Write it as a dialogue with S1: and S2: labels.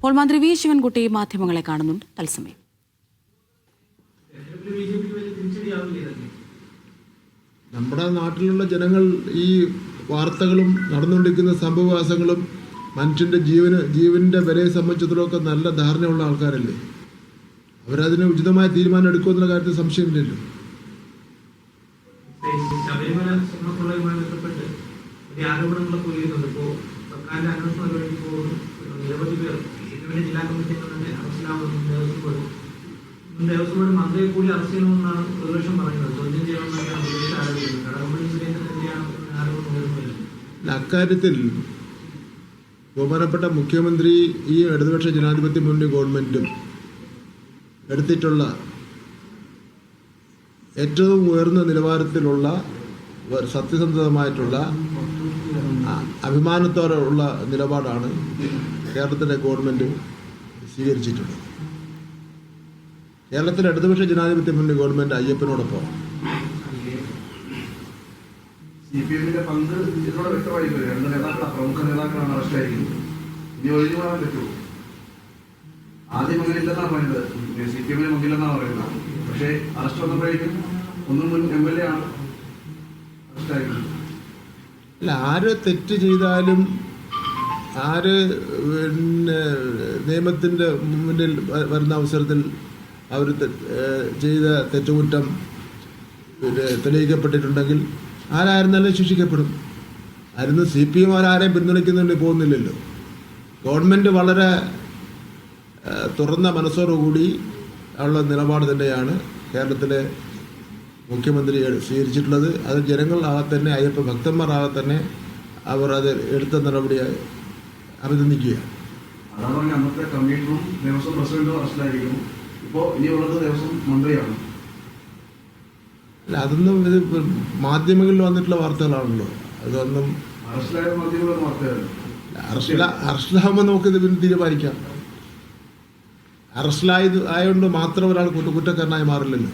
S1: അപ്പോൾ മന്ത്രി വി ശിവൻകുട്ടി മാധ്യമങ്ങളെ കാണുന്നുണ്ട് തത്സമയം.
S2: നമ്മുടെ നാട്ടിലുള്ള ജനങ്ങൾ ഈ വാർത്തകളും നടന്നുകൊണ്ടിരിക്കുന്ന സംഭവവാസങ്ങളും മനുഷ്യന്റെ ജീവന് ജീവന്റെ വിലയെ സംബന്ധിച്ചിടത്തോളമൊക്കെ നല്ല ധാരണയുള്ള ആൾക്കാരല്ലേ? അവരതിന് ഉചിതമായ തീരുമാനം എടുക്കുമെന്നുള്ള കാര്യത്തിൽ സംശയമില്ലല്ലോ.
S3: ശബരിമല സ്വർണക്കൊള്ളയുമായി ബന്ധപ്പെട്ട് ആരോപണങ്ങളൊക്കെ ഉയരുന്നുണ്ട്. ഇപ്പോൾ സർക്കാരിന്റെ അംഗത്വം നടപടി പോകുന്നു നിരവധി പേർ സിപിഎമ്മിന്റെ ജില്ലാ കമ്മിറ്റി അംഗം തന്നെ അറസ്റ്റിലാവുന്നു ദേവസ്വം ബോർഡ് ദേവസ്വം ബോർഡ് മന്ത്രിയെ കൂടി അറസ്റ്റ് ചെയ്യണമെന്നാണ് പ്രതിപക്ഷം പറയുന്നത് ചോദ്യം ചെയ്യണമെന്നാണ് പ്രതിപക്ഷം ആരോപിക്കുന്നത് കടകംപള്ളി സുരേന്ദ്രനെതിരെയാണ് ആരോപണം
S2: അക്കാര്യത്തിൽ ബഹുമാനപ്പെട്ട മുഖ്യമന്ത്രി ഈ ഇടതുപക്ഷ ജനാധിപത്യ മുന്നണി ഗവൺമെന്റും എടുത്തിട്ടുള്ള ഏറ്റവും ഉയർന്ന നിലവാരത്തിലുള്ള സത്യസന്ധമായിട്ടുള്ള അ- അഭിമാനത്തോടെയുള്ള നിലപാടാണ് കേരളത്തിലെ ഗവൺമെന്റ് സ്വീകരിച്ചിട്ടുള്ളത്. കേരളത്തിലെ ഇടതുപക്ഷ ജനാധിപത്യ മുന്നണി ഗവൺമെന്റ് അയ്യപ്പനോടൊപ്പം.
S4: ആദ്യം അങ്ങനെ ഇല്ലെന്നാണ് പറയുന്നത് സി പി എമ്മിന് മുന്നിലെന്നാണ് പറയുന്നത്. പക്ഷേ അറസ്റ്റ് വന്നപ്പോഴേക്കും ഒന്നും മുൻ എം എൽ എ ആണ് അറസ്റ്റായിരിക്കുന്നത്
S2: അല്ല ആര് തെറ്റ് ചെയ്താലും ആര് പിന്നെ നിയമത്തിന്റെ മുന്നിൽ വരുന്ന അവസരത്തിൽ അവർ ചെയ്ത തെറ്റുകുറ്റം പിന്നെ തെളിയിക്കപ്പെട്ടിട്ടുണ്ടെങ്കിൽ ആരായിരുന്നാലും ശിക്ഷിക്കപ്പെടും. ആയിരുന്നു സി പി എം ആരാരെയും പിന്തുണയ്ക്കുന്നുണ്ട് പോകുന്നില്ലല്ലോ. ഗവൺമെന്റ് വളരെ തുറന്ന മനസ്സോടുകൂടി ഉള്ള നിലപാട് തന്നെയാണ് കേരളത്തിലെ മുഖ്യമന്ത്രി സ്വീകരിച്ചിട്ടുള്ളത്. അത് ജനങ്ങളാകെ തന്നെ അയ്യപ്പ ഭക്തന്മാരാകെ തന്നെ അവർ അത് എടുത്ത നടപടിയായി അഭിനന്ദിക്കുകയാണ്
S4: അതാണ് പറഞ്ഞ അന്നത്തെ കമ്മീഷണറും ദേവസ്വം പ്രസിഡന്റും അറസ്റ്റിലായിരിക്കുന്നു ഇപ്പോൾ ഇനിയുള്ളത് ദേവസ്വം മന്ത്രിയാണ്.
S2: അല്ല അതൊന്നും ഇത് മാധ്യമങ്ങളിൽ വന്നിട്ടുള്ള വാർത്തകളാണല്ലോ. അതൊന്നും
S4: അറസ്റ്റിലായ മാധ്യമങ്ങളുടെ
S2: അറസ്റ്റില അറസ്റ്റിലാകുമ്പോൾ നമുക്കിത് പിന്നെ തീരുമാനിക്കാം. അറസ്റ്റിലായത് ആയതുകൊണ്ട് മാത്രം ഒരാൾ കുറ്റ കുറ്റക്കാരനായി മാറില്ലല്ലോ.